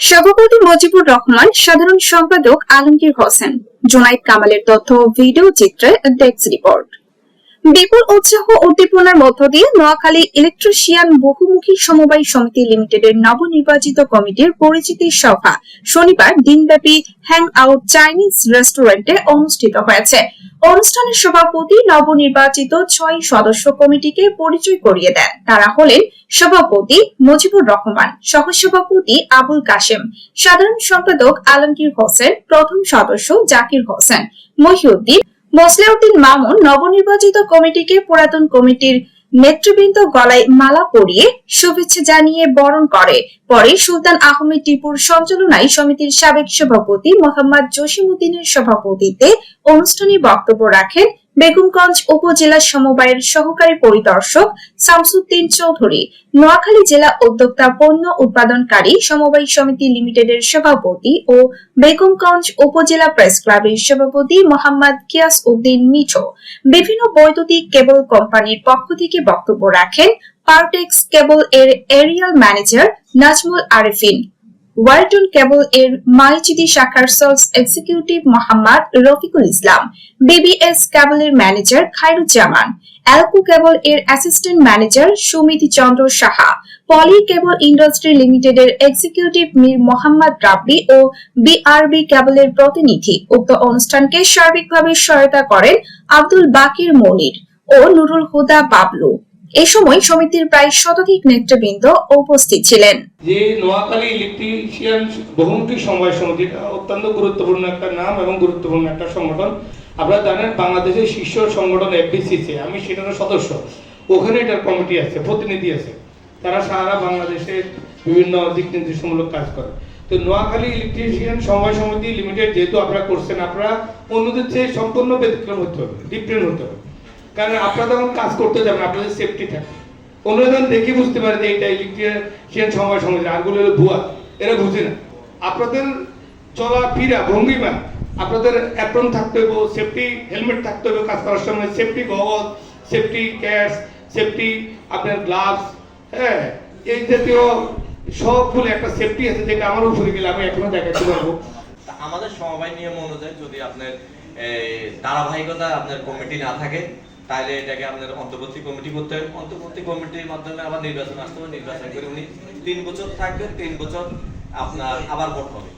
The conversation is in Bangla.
সভাপতি মজিবুর রহমান, সাধারণ সম্পাদক আলমগীর হোসেন, জোনাইদ কামালের তথ্য ভিডিও চিত্রে ডেস্ক রিপোর্ট। বিপুল উৎসাহ উদ্দীপনার মধ্য দিয়ে নোয়াখালী ইলেকট্রিশিয়ান বহুমুখী সমবায় সমিতি লিমিটেডের নবনির্বাচিত কমিটির পরিচিতি সভা শনিবার দিনব্যাপী হ্যাং আউট চাইনিজ রেস্টুরেন্টে অনুষ্ঠিত হয়েছে। অনুষ্ঠানের সভাপতি নবনির্বাচিত ছয় সদস্য কমিটিকে পরিচয় করিয়ে দেন। তারা হলেন সভাপতি মুজিবুর রহমান, সহসভাপতি আবুল কাশেম, সাধারণ সম্পাদক আলমগীর হোসেন, প্রথম সদস্য জাকির হোসেন, মহিউদ্দিন, মোসলেউদ্দিন মামুন নবনির্বাচিত কমিটিকে পুরাতন কমিটির নেতৃবৃন্দ গলায় মালা পরিয়ে শুভেচ্ছা জানিয়ে বরণ করে। পরে সুলতান আহমেদ টিপুর সঞ্চালনায় সমিতির সাবেক সভাপতি মোহাম্মদ জসিমুদ্দিনের সভাপতিত্বে অনুষ্ঠানে বক্তব্য রাখেন বেগমগঞ্জ উপজেলা সমবায়ের সহকারী পরিদর্শক শামসুদ্দিন চৌধুরী, নোয়াখালী জেলা উদ্যোক্তা পণ্য উৎপাদনকারী সমবায় সমিতি লিমিটেডের সভাপতি ও বেগমগঞ্জ উপজেলা প্রেস ক্লাবের সভাপতি মোহাম্মদ কিয়াস উদ্দিন মিঠো। বিভিন্ন বৈদ্যুতিক কেবল কোম্পানির পক্ষ থেকে বক্তব্য রাখেন পার্টেক্স কেবল এর area manager Nazmul Arefin. Walton cable এর মাইচিদি শাখার sales executive Mohammad Rafiqul Islam BBS কেবলের ম্যানেজার খায়রুজ্জামান অ্যালকো কেবল এর assistant manager Sumiti Chandra Saha Poly cable industry লিমিটেডের এক্সিকিউটিভ মীর মোহাম্মদ রাব্বি ও বিআরবি কেবলের প্রতিনিধি। উক্ত অনুষ্ঠানকে সার্বিকভাবে সহায়তা করেন আব্দুল বাকির মনির ও নুরুল হুদা বাবলু। এ সময় সমিতির প্রায় শতাধিক নেতৃবৃন্দ উপস্থিত ছিলেন। যে নোয়াখালী ইলেকট্রিশিয়ান বহুমুখী সমবায় সমিতি অত্যন্ত গুরুত্বপূর্ণ একটা নাম এবং গুরুত্বপূর্ণ একটা সংগঠন। আপনারা জানেন বাংলাদেশের শীর্ষ সংগঠন এফবিসিসি আমি সেটার সদস্য। ওখানে এটার কমিটি আছে, প্রতিনিধি আছে। তারা সারা বাংলাদেশে বিভিন্ন দিক নির্দেশমূলক কাজ করে। তো নোয়াখালী ইলেকট্রিশিয়ান সমবায় সমিতি লিমিটেড, যেহেতু আপনারা করছেন, আপনারা অন্যদের চেয়ে সম্পূর্ণ ব্যতিক্রম হতে হবে ডিফারেন্ট হতে হবে। কারণ আপনারা যখন কাজ করতে যাবেন, আপনাদের সেফটি থাকে। অন্যজন দেখে বুঝতে পারে যে এটা ইলেকট্রিশিয়ান সময় সমাজ আরগুলো হলো ভুয়া। এরা বুঝে না। আপনাদের চলা ফিরা ভঙ্গিমা আপনাদের অ্যাপ্রন থাকতে হবে সেফটি হেলমেট থাকতে হবে কাজ করার সময়। সেফটি গগল সেফটি ক্যাশ সেফটি আপনার গ্লাভস হ্যাঁ এই জাতীয় সবগুলো একটা সেফটি আছে যেটা আমার উপরে গেলে আমি এখনও দেখাতে পারব। আমাদের সমবায় নিয়ম অনুযায়ী যদি আপনার ধারাবাহিকতা আপনার কমিটি না থাকে তাহলে এটাকে আপনার অন্তর্বর্তী কমিটি করতে হবে। অন্তর্বর্তী কমিটির মাধ্যমে আবার নির্বাচন আসতে হবে। নির্বাচন করে উনি তিন বছর থাকবে, তিন বছর আপনার আবার ভোট হবে